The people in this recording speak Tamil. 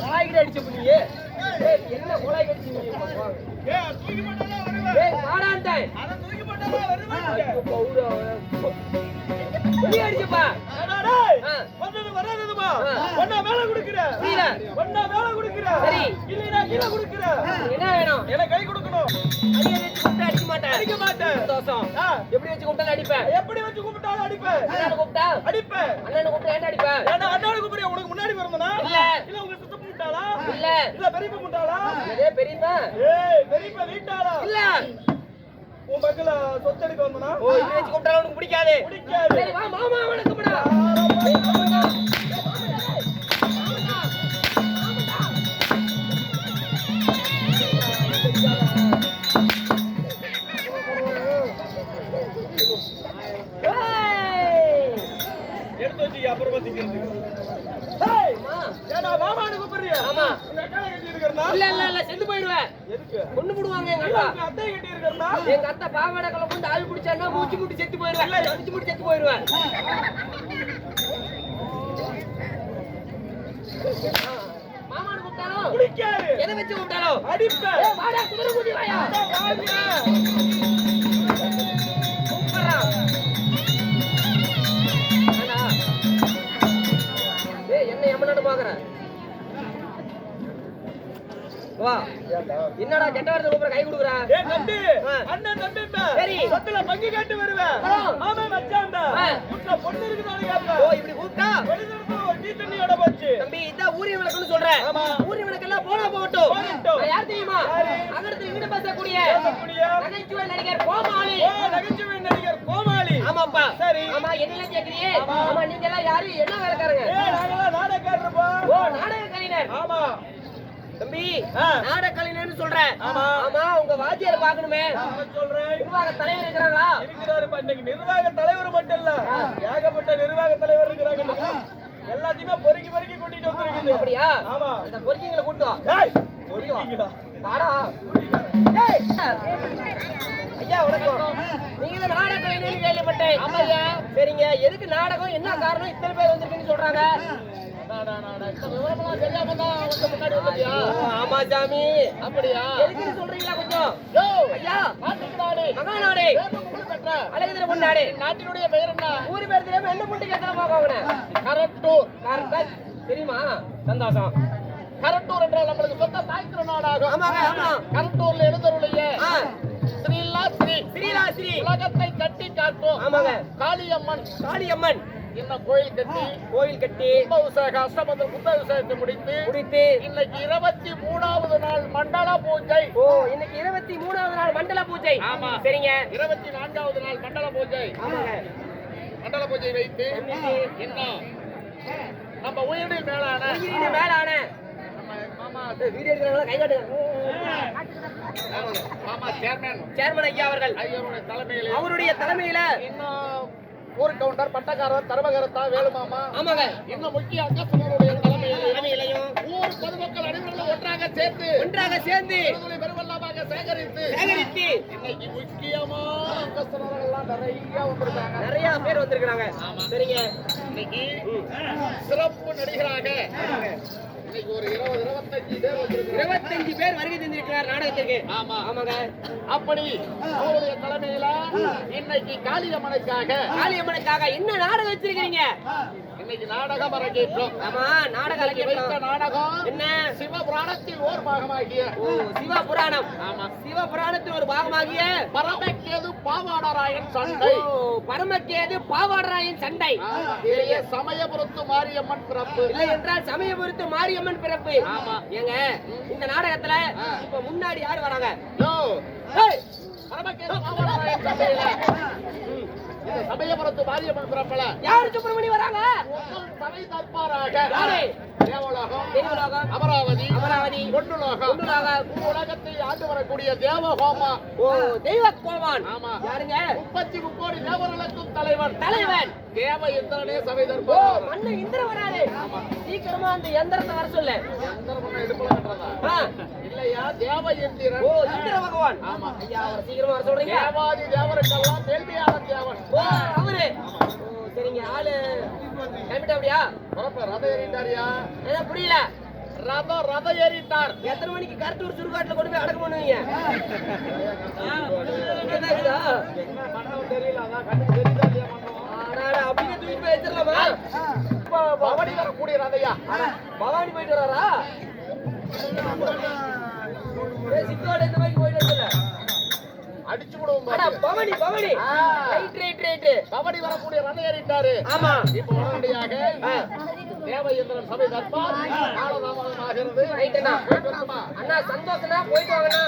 உலாய்கிட்ட அடிச்ச முடியே என்ன வேணும்? என கை கொடுக்கணும். அடிக்க மாட்டேன். அடிக்க மாட்டேன். தோசம் எப்படி வச்சு கும்பிட்டாலும் அடிப்பேன். எப்படி வச்சு கும்பிட்டாலும் அடிப்பேன். அண்ணனை கூப்பிட்டா? அடிப்பேன். அண்ணனை கூப்பிட்டா ஏன் அடிப்பேன்? அண்ணனை கூப்பிட்டு உனக்கு முன்னாடி பிறந்தனா? இல்ல பெரியப்ப முட்டாளா? அதே பெரியப்பா. ஏய் பெரியப்ப வீட்டாளா? இல்ல. உன் பக்கல சொத்து எடுக்க வந்தனா ஓ இப்படி வச்சு கூப்பிட்டாலும் உனக்கு பிடிக்காது. பிடிக்காது. சரி வா மாமா! எடுத்து வச்சு அப்புறமா கொண்டு போடுவாங்க எங்க உங்க அத்தையை கட்டி இருக்கிறனா எங்க அத்தை பாவாடை கலை கொண்டு ஆள் பிடிச்சான்னா மூச்சு முட்டி செத்து போயிடுவேன் அடிச்சு முட்டி செத்து போயிடுவேன் மாமானு கூப்பிட்டாலும் எதை வச்சு கூப்பிட்டாலும் அடிப்பேன். வாடா குதிரை குதி என்ன வா. என்னடா கெட்ட கூப்பிட கை கொடுக்குறா? ஆ. அண்ணன் சரி. சொத்துல பங்கு கேட்டு வருவேன். ஆமா மச்சான். உட்ல பொண்ணு இருக்குதானு ஓ கேட்பேன் இப்படி கூப்பிட்டா? வெளியில ஒரு டீ தண்ணியோட போச்சு. தம்பி இதான் ஊரிய விளக்குன்னு சொல்றேன். ஆமா. ஊரிய விளக்கெல்லாம் போனா போகட்டும். யார் தெரியுமா? நகரத்தில் இங்கிட்டு பேசக்கூடிய பேசக்கூடிய நகைச்சுவை நடிகர் ஆமா. நீங்க எல்லாம் யாரு? என்ன வேலைக்காரங்க? ஓ நாடக கலைஞர். ஆமா. தம்பி ஆ. நாடக கலைஞர்னு சொல்றேன். ஆமா. ஆமா உங்க வாத்தியார் பாக்கணுமே சொல்றேன். நிர்வாக தலைவர் இருக்கிறாங்களா? இன்னைக்கு நிர்வாக தலைவர் மட்டும் இல்ல ஏகப்பட்ட நிர்வாக தலைவர் இருக்கிறாங்க எல்லாத்தையுமே பொறுக்கி பொறுக்கி கூட்டிட்டு வந்திருக்குது. அப்படியா? ஆமா. அந்த பொறுக்கிங்களை கூட்டு வா. ஐயா வணக்கம். நீங்க தான் நாடக கலைஞர்னு கேள்விப்பட்டேன். ஆமாய்யா. சரிங்க. எதுக்கு நாடகம்? என்ன காரணம்? இத்தனை பேர் வந்திருக்குன்னு சொல்றாங்க. ஆமா சாமி. அப்படியா? எதுக்குன்னு சொல்றீங்களா கொஞ்சம்? ஐயா. மகாநாடு அழகுதிர பொன்னாடு. நாட்டினுடைய பெயர் என்ன? ஊர் பேர் தெரியாம என்ன முட்டி கேட்கலாம் பாக்க கரெக்ட் தெரியுமா? சந்தோஷம். கரட்டூர் என்றால் நம்மளுக்கு சொந்த தாய் திருநாடாகும் கரட்டூர்ல எழுந்தருடைய ஆ, ஸ்ரீலா ஸ்ரீ ஸ்ரீராஸ்ரீ உலகத்தை கட்டி காக்கும் காளியம்மன். காளியம்மன். என்ன கோயில் கட்டி கோயில் கட்டி. கும்ப விவசாய அஷ்டபந்த கும்ப விவசாயத்தை முடித்து முடித்து. இன்னைக்கு இருபத்தி மூணாவது நாள் மண்டல பூஜை. ஓ இன்னைக்கு இருபத்தி மூணாவது நாள் மண்டல பூஜை. ஆமா. சரிங்க. இருபத்தி நான்காவது நாள் மண்டல பூஜை. மண்டல பூஜை வைத்து இன்னும் நம்ம உயிரின் மேலான மேலான நம்ம மாமா வீடியோ எடுக்கிறாங்களா கை காட்டுங்க மாமா சேர்மேன் ஐயா அவர்கள். அவருடைய தலைமையில ஊர் கவுண்டர் பட்டக்காரர் தர்மகரத்தா வேலுமாமா. ஆமாங்க. இன்னும் முக்கிய அங்கத்தினருடைய தலைமையிலே. தலைமையிலையும் ஊர் பொதுமக்கள் அனைவர்களும் ஒன்றாக சேர்த்து ஒன்றாக சேர்ந்து பெருவெள்ளமாக சேகரித்து சேகரித்து இன்னைக்கு முக்கியமான அங்கத்தினர்கள் எல்லாம் நிறைய வந்திருக்காங்க. நிறைய பேர் வந்திருக்கிறாங்க. சரிங்க. இன்னைக்கு சிறப்பு நடிகராக இருபத்தஞ்சு பேர் வருகை தந்திருக்கிறார் நாடகத்திற்கு. ஆமா. ஆமாங்க. அப்படி அவருடைய தலைமையில இன்னைக்கு காளியம்மனுக்காக காளியம்மனுக்காக என்ன நாடகம் வச்சிருக்கீங்க இன்னைக்கு நாடகம் அரங்கேற்றம். ஆமா நாடகம் அரங்கேற்றம். நாடகம் என்ன? சிவபுராணத்தில் ஓர் பாகமாகிய ஓ சிவ புராணம் ஆமா. சிவ புராணத்தில் ஒரு பாகமாகிய பரமக்கேது பாவாடராயன் ஓ சண்டை. பரமக்கேது பாவாடராயன் சண்டை. இளைய சமயபுரத்து மாரியம்மன் பிறப்பு. இல்லை என்றால் சமயபுரத்து மாரியம்மன் பிறப்பு. ஆமா. ஏங்க இந்த நாடகத்துல. இப்ப முன்னாடி யார் வராங்க? பரமக்கேது பாவாடராயன் சண்டையில. சமயபுரத்து மாரியம்மன் பிறப்புல யார் சுப்பிரமணி வராங்க? தலை தற்பாராக? தேவலோகம் அமராவதி அமராவதி பொன்னுலோகம். உலகத்தை ஆண்டு வரக்கூடிய தேவஹோமா ஓ தெய்வ கோமான் ஆமா. யாருங்க? முப்பத்தி முக்கோடி தேவர்களுக்கும் தலைவன். தலைவன். தேவ இந்திரனே சபை ஓ தர்பார். மண்ணு இந்திர வராரு. சீக்கிரமா அந்த எந்திரத்தை வர சொல்லு. ஆ. இல்லையா தேவ இந்திரன் ஓ இந்திர பகவான். ஆமா. ஐயா அவரை சீக்கிரமா வர சொல்றீங்க. தேவாதி தேவருக்கெல்லாம் கேள்வியான தேவன். ஓ அவரு. சரிங்க. ஆளு. கிளம்பிட்டா அப்படியா? புறப்ப ரத ஏறிட்டாரியா? ஏதா புரியல. ரதம் ரதம் ஏறிட்டார். எத்தனை மணிக்கு கருத்தூர் சுடுகாட்டுல கொண்டு போய் அடக்கம் பண்ணுவீங்க? தெரியல அதான் கண்ணுக்கு தெரியுதா இல்லையா மண்டபம் அடாடா, அப்படியே தூக்கிட்டு போய் வச்சிடலாமா? ப- ப- பவனி வரக்கூடிய ரதையா? பவானி போயிட்டு வராரா? சித்தோட இந்த மாதிரி போயிட்டு அடிச்சு விடுவோம் பாரு. பவனி பவனி. ரைட் ரைட் ரைட் பவனி வரக்கூடிய ஏறிட்டாரு. ஆமா. இப்ப உடனடியாக தேவயந்திரன் சபை தர்பார் காலதாமதமாகிறது ரைட் அண்ணா? அண்ணா சந்தோஷம்னா போயிட்டு வாங்கண்ணா.